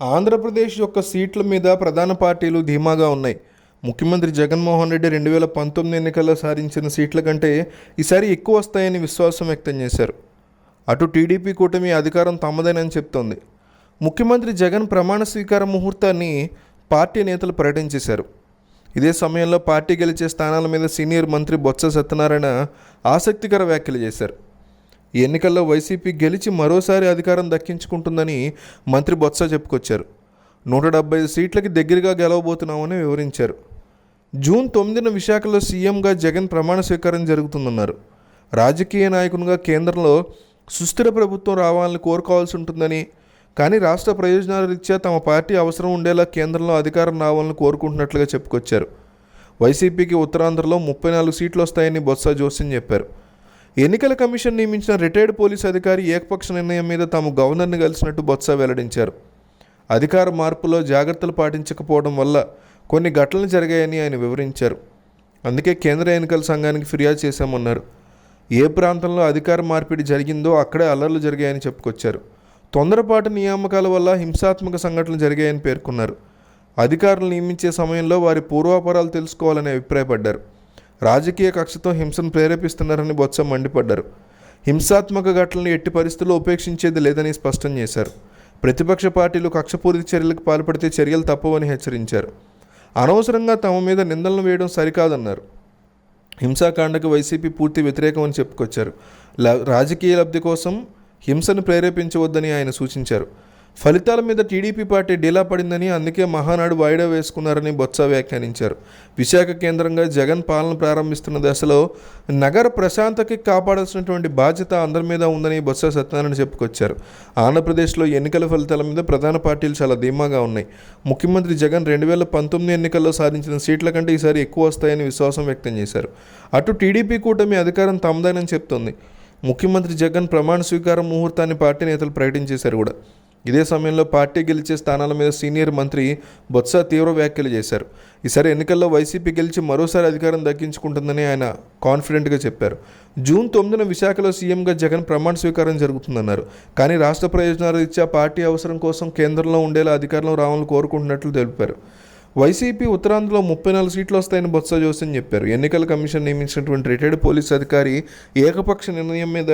ఆంధ్రప్రదేశ్ యొక్క సీట్ల మీద ప్రధాన పార్టీలు ధీమాగా ఉన్నాయి. ముఖ్యమంత్రి జగన్మోహన్ రెడ్డి రెండు వేల పంతొమ్మిది ఎన్నికల్లో సాధించిన సీట్ల కంటే ఈసారి ఎక్కువ వస్తాయని విశ్వాసం వ్యక్తం చేశారు. అటు టీడీపీ కూటమి అధికారం తమదేనని చెప్తోంది. ముఖ్యమంత్రి జగన్ ప్రమాణ స్వీకార ముహూర్తాన్ని పార్టీ నేతలు ప్రకటించేశారు. ఇదే సమయంలో పార్టీ గెలిచే స్థానాల మీద సీనియర్ మంత్రి బొత్స సత్యనారాయణ ఆసక్తికర వ్యాఖ్యలు చేశారు. ఎన్నికల్లో వైసీపీ గెలిచి మరోసారి అధికారం దక్కించుకుంటుందని మంత్రి బొత్స చెప్పుకొచ్చారు. నూట డెబ్బై ఐదు సీట్లకి దగ్గరగా గెలవబోతున్నామని వివరించారు. జూన్ తొమ్మిదిన విశాఖలో సీఎంగా జగన్ ప్రమాణ స్వీకారం జరుగుతుందన్నారు. రాజకీయ నాయకునిగా కేంద్రంలో సుస్థిర ప్రభుత్వం రావాలని కోరుకోవాల్సి ఉంటుందని కానీ రాష్ట్ర ప్రయోజనాల రీత్యా తమ పార్టీ అవసరం ఉండేలా కేంద్రంలో అధికారం రావాలని కోరుకుంటున్నట్లుగా చెప్పుకొచ్చారు. వైసీపీకి ఉత్తరాంధ్రలో ముప్పై నాలుగు సీట్లు వస్తాయని బొత్స జోస్యం చెప్పారు. ఎన్నికల కమిషన్ నియమించిన రిటైర్డ్ పోలీస్ అధికారి ఏకపక్ష నిర్ణయం మీద తాము గవర్నర్ని కలిసినట్టు బొత్స వెల్లడించారు. అధికార మార్పులో జాగ్రత్తలు పాటించకపోవడం వల్ల కొన్ని ఘటనలు జరిగాయని ఆయన వివరించారు. అందుకే కేంద్ర ఎన్నికల సంఘానికి ఫిర్యాదు చేశామన్నారు. ఏ ప్రాంతంలో అధికార మార్పిడి జరిగిందో అక్కడే అల్లర్లు జరిగాయని చెప్పుకొచ్చారు. తొందరపాటు నియామకాల వల్ల హింసాత్మక సంఘటనలు జరిగాయని పేర్కొన్నారు. అధికారులు నియమించే సమయంలో వారి పూర్వాపరాలు తెలుసుకోవాలని అభిప్రాయపడ్డారు. రాజకీయ కక్షతో హింసను ప్రేరేపిస్తున్నారని బొత్స మండిపడ్డారు. హింసాత్మక ఘటనలు ఎట్టి పరిస్థితుల్లో ఉపేక్షించేది లేదని స్పష్టం చేశారు. ప్రతిపక్ష పార్టీలు కక్షపూరిత చర్యలకు పాల్పడితే చర్యలు తప్పవని హెచ్చరించారు. అనవసరంగా తమ మీద నిందలను వేయడం సరికాదన్నారు. హింసాకాండకు వైసీపీ పూర్తి వ్యతిరేకమని చెప్పుకొచ్చారు. రాజకీయ లబ్ధి కోసం హింసను ప్రేరేపించవద్దని ఆయన సూచించారు. ఫలితాల మీద టీడీపీ పార్టీ డీలా పడిందని అందుకే మహానాడు వాయిదా వేసుకున్నారని బొత్స వ్యాఖ్యానించారు. విశాఖ కేంద్రంగా జగన్ పాలన ప్రారంభిస్తున్న దశలో నగర ప్రశాంతకి కాపాడాల్సినటువంటి బాధ్యత అందరి మీద ఉందని బొత్స సత్యనారాయణ చెప్పుకొచ్చారు. ఆంధ్రప్రదేశ్లో ఎన్నికల ఫలితాల మీద ప్రధాన పార్టీలు చాలా ధీమాగా ఉన్నాయి. ముఖ్యమంత్రి జగన్ రెండు వేల పంతొమ్మిది ఎన్నికల్లో సాధించిన సీట్ల కంటే ఈసారి ఎక్కువ వస్తాయని విశ్వాసం వ్యక్తం చేశారు. అటు టీడీపీ కూటమి అధికారం తమదేనని చెప్తోంది. ముఖ్యమంత్రి జగన్ ప్రమాణ స్వీకారం ముహూర్తాన్ని పార్టీ నేతలు ప్రకటించేశారు కూడా. ఇదే సమయంలో పార్టీ గెలిచే స్థానాల మీద సీనియర్ మంత్రి బొత్స తీవ్ర వ్యాఖ్యలు చేశారు. ఈసారి ఎన్నికల్లో వైసీపీ గెలిచి మరోసారి అధికారం దక్కించుకుంటుందని ఆయన కాన్ఫిడెంట్గా చెప్పారు. జూన్ తొమ్మిదిన విశాఖలో సీఎంగా జగన్ ప్రమాణ స్వీకారం జరుగుతుందన్నారు. కానీ రాష్ట్ర ప్రయోజనాలు రీత్యా పార్టీ అవసరం కోసం కేంద్రంలో ఉండేలా అధికారంలో రావాలని కోరుకుంటున్నట్లు తెలిపారు. వైసీపీ ఉత్తరాంధ్రలో ముప్పై నాలుగు సీట్లు వస్తాయని బొత్స జోస్యం చెప్పారు. ఎన్నికల కమిషన్ నియమించినటువంటి రిటైర్డ్ పోలీస్ అధికారి ఏకపక్ష నిర్ణయం మీద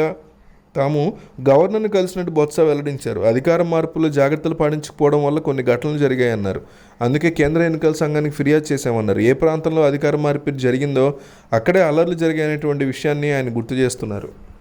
తాము గవర్నర్ను కలిసినట్టు బొత్స వెల్లడించారు. అధికార మార్పులో జాగ్రత్తలు పాటించకపోవడం వల్ల కొన్ని ఘటనలు జరిగాయన్నారు. అందుకే కేంద్ర ఎన్నికల సంఘానికి ఫిర్యాదు చేశామన్నారు. ఏ ప్రాంతంలో అధికార మార్పిడి జరిగిందో అక్కడే అల్లర్లు జరిగాయనేటువంటి విషయాన్ని ఆయన గుర్తు చేస్తున్నారు.